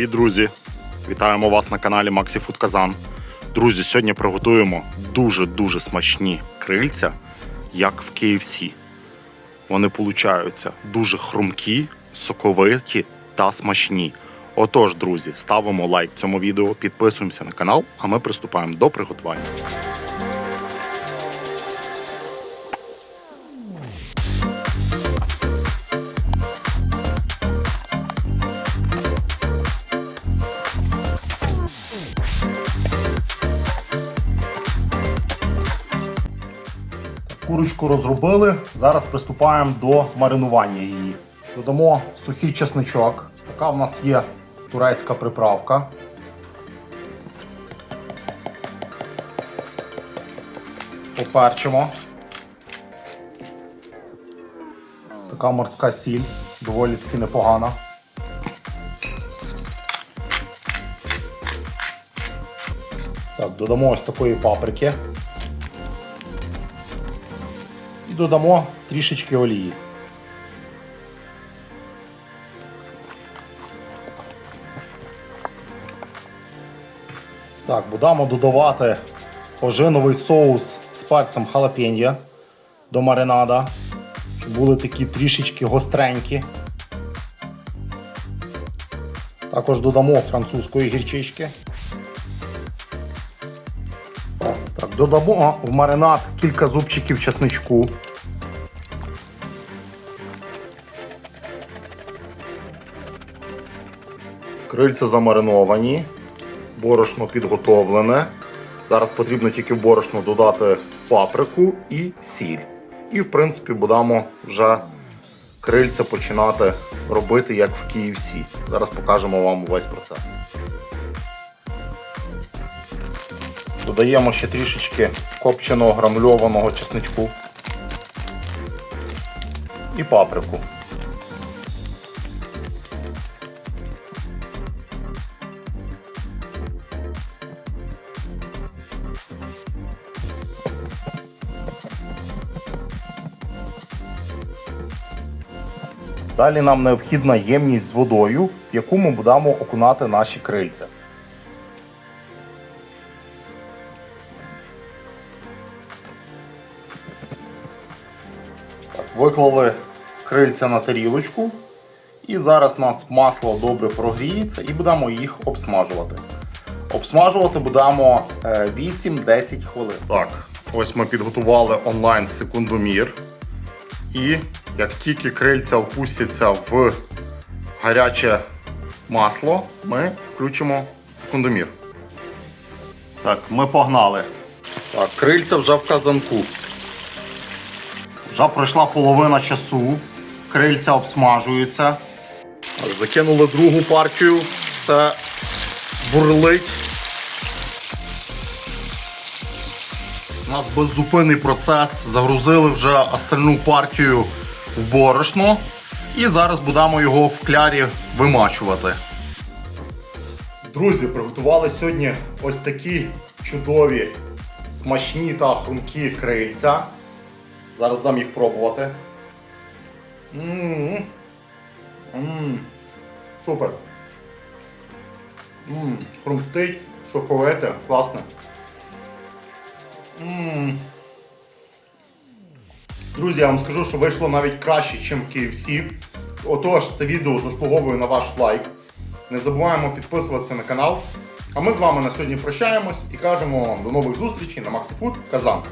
Привіт, друзі! Вітаємо вас на каналі Maxi Food Kazan. Друзі, сьогодні приготуємо дуже-дуже смачні крильця, як в KFC. Вони получаються дуже хрумкі, соковиті та смачні. Отож, друзі, ставимо лайк цьому відео, підписуємося на канал, а ми приступаємо до приготування. Курочку розробили. Зараз приступаємо до маринування її. Додамо сухий чесничок. Така в нас є турецька приправка. Поперчимо. Така морська сіль, доволі таки непогана. Так, додамо ось такої паприки. Додамо трішечки олії. Так, будемо додавати ожиновий соус з перцем халапеньо до маринада, щоб були такі трішечки гостренькі. Також додамо французької гірчички. Так, додамо в маринад кілька зубчиків чесничку. Крильця замариновані, борошно підготовлене. Зараз потрібно тільки в борошно додати паприку і сіль. І, в принципі, будемо вже крильця починати робити як в KFC. Зараз покажемо вам весь процес. Додаємо ще трішечки копченого грамульованого чесничку і паприку. Далі нам необхідна ємність з водою, в яку ми будемо окунати наші крильця. Виклали крильця на тарілочку. І зараз у нас масло добре прогріється і будемо їх обсмажувати. Обсмажувати будемо е, 8-10 хвилин. Так, ось ми підготували онлайн секундомір. І як тільки крильця впустяться в гаряче масло, ми включимо секундомір. Так, ми погнали. Так, крильця вже в казанку. Вже пройшла половина часу, крильця обсмажуються. Закинули другу партію, все бурлить. У нас беззупинний процес. Загрузили вже остальну партію в борошно. І зараз будемо його в клярі вимачувати. Друзі, приготували сьогодні ось такі чудові, смачні та хрумкі крильця. Зараз дам їх пробувати. Ммм. Супер. Ммм. Хрумстить, соковите, класне. Ммм. Друзі, я вам скажу, що вийшло навіть краще, ніж KFC. Отож, це відео заслуговує на ваш лайк. Не забуваємо підписуватися на канал. А ми з вами на сьогодні прощаємось і кажемо вам до нових зустрічей на MaxiFood Казан.